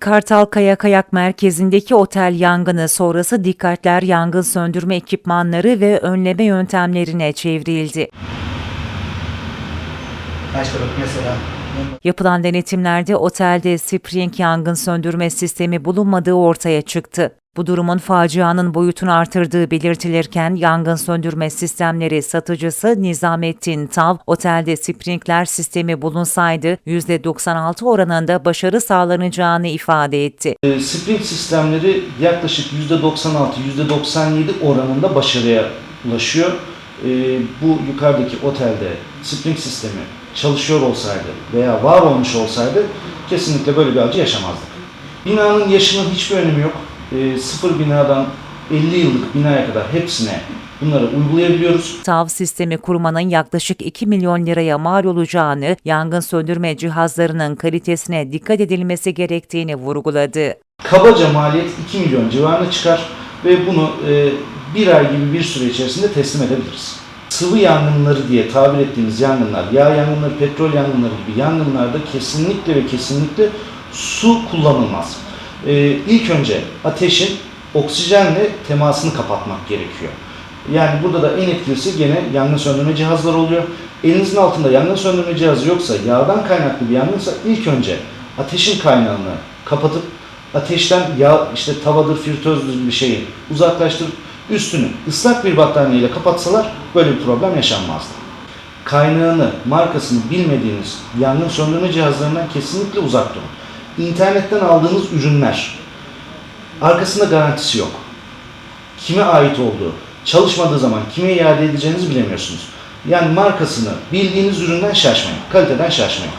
Kartalkaya Kayak Merkezi'ndeki otel yangını sonrası dikkatler yangın söndürme ekipmanları ve önleme yöntemlerine çevrildi. Mesela Yapılan denetimlerde otelde Spring yangın söndürme sistemi bulunmadığı ortaya çıktı. Bu durumun facianın boyutunu artırdığı belirtilirken yangın söndürme sistemleri satıcısı Nizamettin Tav, otelde sprinkler sistemi bulunsaydı %96 oranında başarı sağlanacağını ifade etti. E, Spring sistemleri yaklaşık %96-%97 oranında başarıya ulaşıyor. E, bu yukarıdaki otelde Spring sistemi çalışıyor olsaydı veya var olmuş olsaydı kesinlikle böyle bir acı yaşamazdık. Binanın yaşının hiçbir önemi yok. E, sıfır binadan 50 yıllık binaya kadar hepsine bunları uygulayabiliyoruz. TAV sistemi kurmanın yaklaşık 2 milyon liraya mal olacağını, yangın söndürme cihazlarının kalitesine dikkat edilmesi gerektiğini vurguladı. Kabaca maliyet 2 milyon civarına çıkar ve bunu e, bir ay gibi bir süre içerisinde teslim edebiliriz. Sıvı yangınları diye tabir ettiğimiz yangınlar, yağ yangınları, petrol yangınları gibi yangınlarda kesinlikle ve kesinlikle su kullanılmaz. E, ilk önce ateşin oksijenle temasını kapatmak gerekiyor. Yani burada da en etkilisi gene yangın söndürme cihazları oluyor. Elinizin altında yangın söndürme cihazı yoksa, yağdan kaynaklı bir yangınsa ilk önce ateşin kaynağını kapatıp ateşten yağ işte tavadır, fritözdür gibi şeyi uzaklaştırıp üstünü ıslak bir battaniyeyle kapatsalar böyle bir problem yaşanmazdı. Kaynağını, markasını bilmediğiniz yangın söndürme cihazlarından kesinlikle uzak durun. İnternetten aldığınız ürünler arkasında garantisi yok kime ait olduğu, çalışmadığı zaman kime iade edeceğinizi bilemiyorsunuz. Yani markasını bildiğiniz üründen şaşmayın, kaliteden şaşmayın.